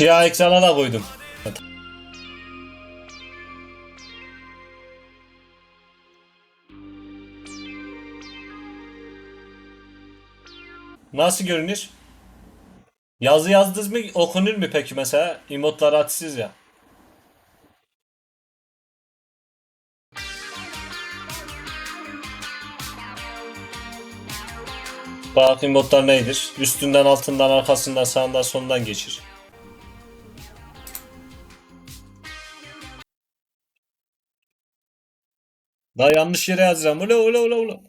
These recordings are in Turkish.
Siyah ekrana da koydum. Nasıl görünür? Yazı yazdınız mı okunur mu peki mesela? Emotlar atsız ya. Bak emotlar neydir? Üstünden altından arkasından sağından sondan geçir. Daha yanlış yere yazacağım. Ula ula ula ula.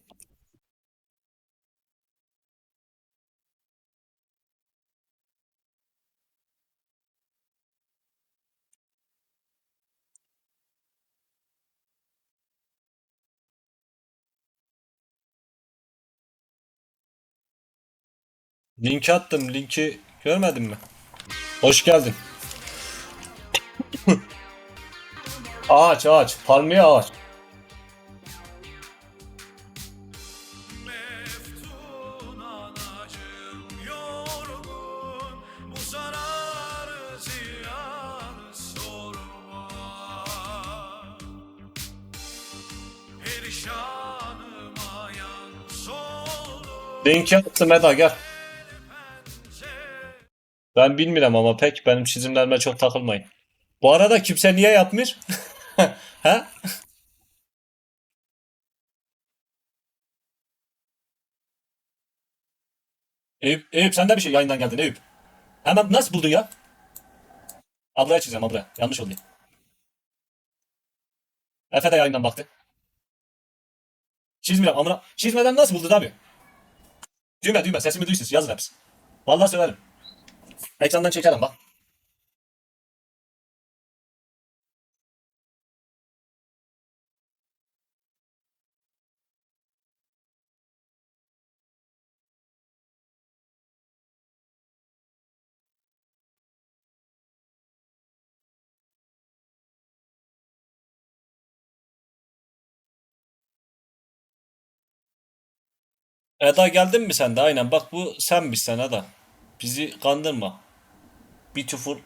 Linki attım. Linki görmedin mi? Hoş geldin. ağaç ağaç. Palmiye ağaç. Linki attım Eda gel. Ben bilmiyorum ama pek benim çizimlerime çok takılmayın. Bu arada kimse niye yapmıyor? ha? Eyüp, Eyüp sen de bir şey yayından geldin Eyüp. Hemen nasıl buldun ya? Ablaya çizeceğim ablaya. Yanlış oldu. Efe de yayından baktı. Çizmiyorum amına. Çizmeden nasıl buldun abi? Düğme düğme sesimi duysuz yazın hepsi. Vallahi söylerim. Ekrandan çekerim bak. Eda geldin mi sen de? Aynen bak bu senmişsin Eda. Bizi kandırma. Beautiful.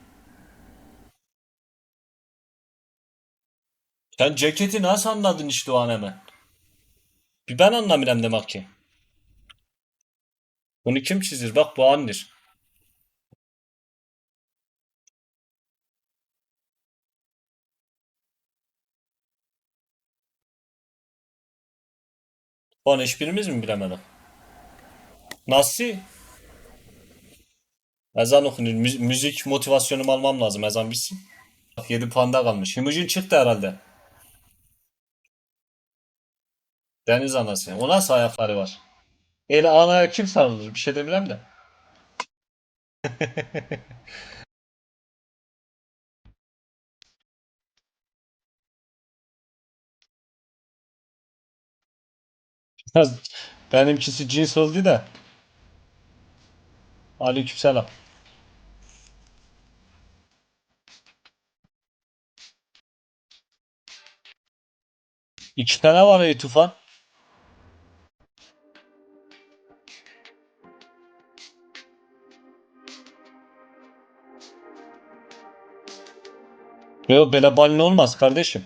Sen ceketi nasıl anladın işte o an hemen? Bir ben anlamıyorum demek ki. Bunu kim çizir? Bak bu Andir. Bu an hiçbirimiz mi bilemedik? Nasıl? Ezan okunur. Mü- müzik motivasyonumu almam lazım. Ezan bitsin. Bak 7 puanda kalmış. Himujin çıktı herhalde. Deniz anası. O nasıl ayakları var? El anaya kim sarılır? Bir şey demiyorum da. Benimkisi cins oldu da. Aleykümselam. İki tane var ey tufan. Yok böyle balin olmaz kardeşim.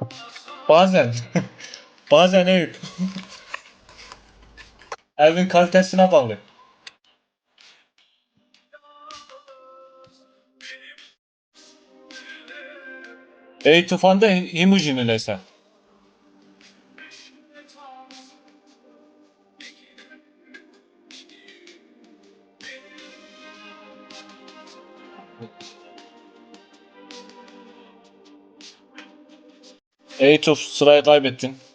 Bazen. Bazen Eyüp. Evin kalitesine bağlı. Ey tufanda Himujin öyleyse. Ey tuf sırayı kaybettin.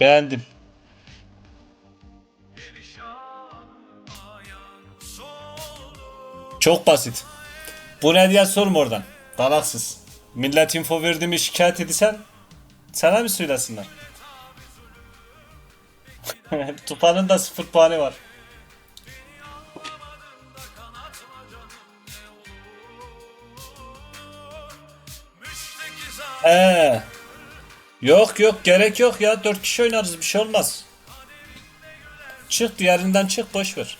Beğendim. Çok basit. Bu ne diye sorma oradan. Dalaksız. Millet info verdiğimi şikayet edilsen sana mı söylesinler? Tufan'ın da sıfır puanı var. Ee, yok yok gerek yok ya. Dört kişi oynarız bir şey olmaz. Çık diğerinden çık boş ver.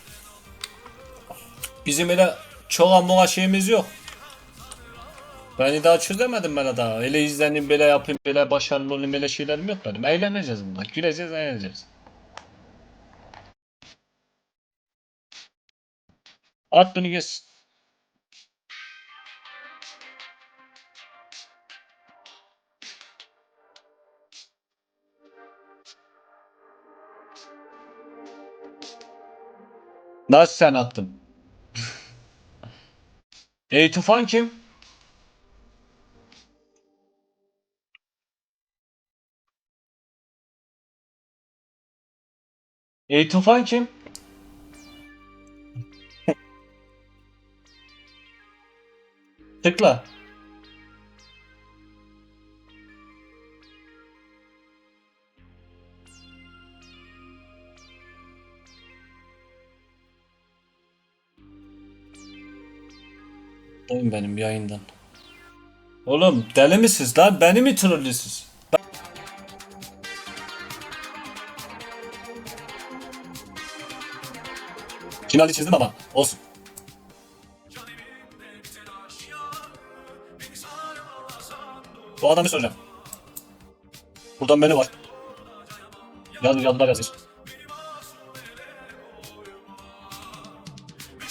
Bizim öyle çok amma şeyimiz yok. Beni daha çözemedim ben daha. Öyle izleneyim, böyle yapayım, böyle başarılı olayım, böyle şeylerim yok benim. Eğleneceğiz bundan. Güleceğiz, eğleneceğiz. At bunu geç. Nasıl sen attın? Ey Tufan kim? Ey Tufan kim? Tıkla. Oyun benim yayından. Oğlum deli misiniz lan? Beni mi trollüyorsunuz? Ben... Finali çizdim ama olsun. Bu adamı soracağım. Buradan menü var. Yaz yazılar yazır.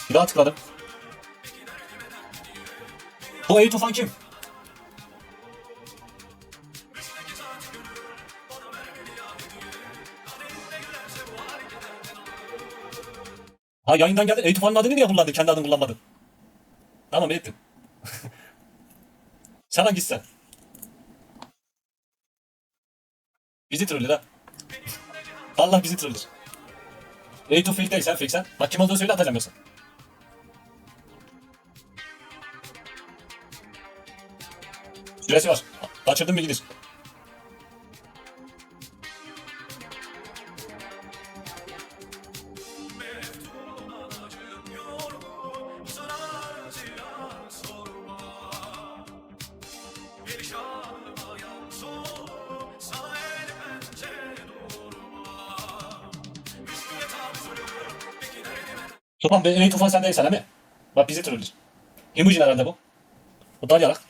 Bir daha tıkladım. Bu Ey Tufan kim? Ha yayından geldi. Ey Tufan'ın adını niye kullandın? Kendi adını kullanmadın. Tamam ettim. Sen hangisi sen? Bizi troller ha. Allah bizi troller. Ey Tufan fake değil sen fake sen. Bak kim olduğunu söyle atacağım yoksa. Süresi var. Kaçırdın mı gidir. Tufan, ey Tufan sen değilsen mi? Bak bizi troller. Emoji herhalde bu. Bu dalyarak.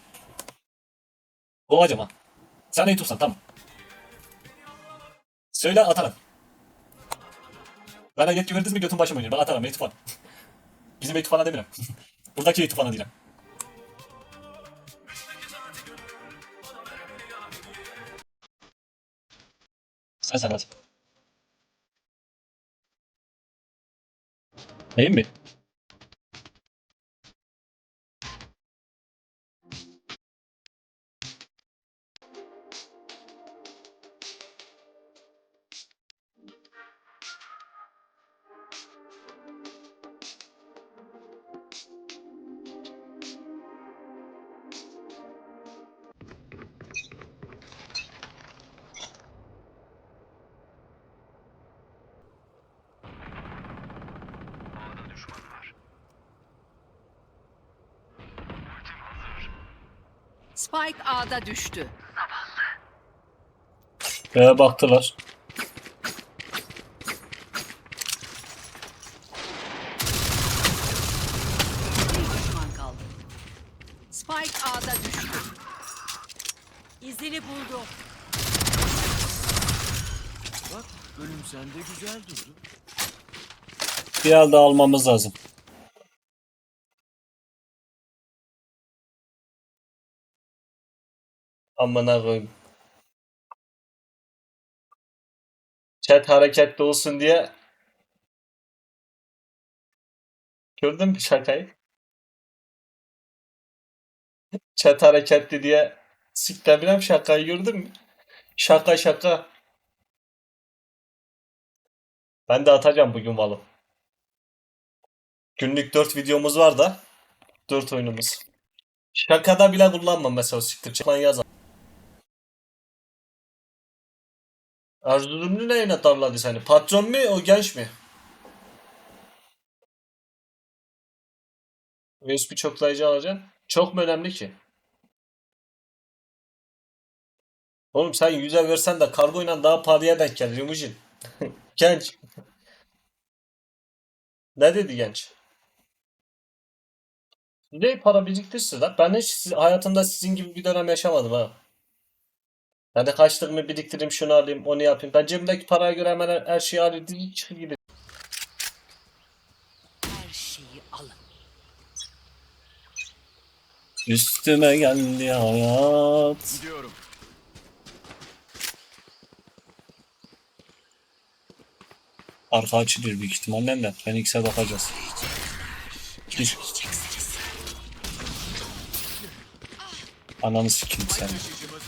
O acaba. Sen neyi tutsan tamam. Söyle atarım. Bana yetki verdiniz mi götün başım oynuyor. Ben atarım Eytufan. Bizim Eytufan'a demiyorum. Buradaki Eytufan'a diyeceğim. Sen sen hadi. Neyim mi? Spike A'da düştü. Ee, baktılar. Bir düşman kaldı. Spike A'da düştü. İzini buldu. Bak bölüm sende güzel durdu. Bir elde almamız lazım. Amına koyayım. Chat hareketli olsun diye Gördün mü şakayı? Chat hareketli diye siklebilem şakayı gördün mü? Şaka şaka. Ben de atacağım bugün vallahi. Günlük 4 videomuz var da 4 oyunumuz. Şakada bile kullanmam mesela siktir. Çıkman yaz. Erzurumlu neyine tarladı seni? Patron mu o genç mi? USB çoklayıcı alacaksın. Çok mu önemli ki? Oğlum sen 100'e versen de kargoyla daha pahalıya denk gelir Yumuşin. Genç. Ne dedi genç? Ne para biriktirsin lan? Ben hiç hayatımda sizin gibi bir dönem yaşamadım ha. Yani kaçtığımı biriktireyim, şunu alayım, onu yapayım. Ben cebimdeki paraya göre hemen her, her şeyi alayım, çıkıp gidelim. Her şeyi alın. Üstüme geldi hayat. Gidiyorum. Arka açılıyor büyük ihtimalle de. Phoenix'e bakacağız. Gir. Ananı sikeyim sen. Taşıyıcımız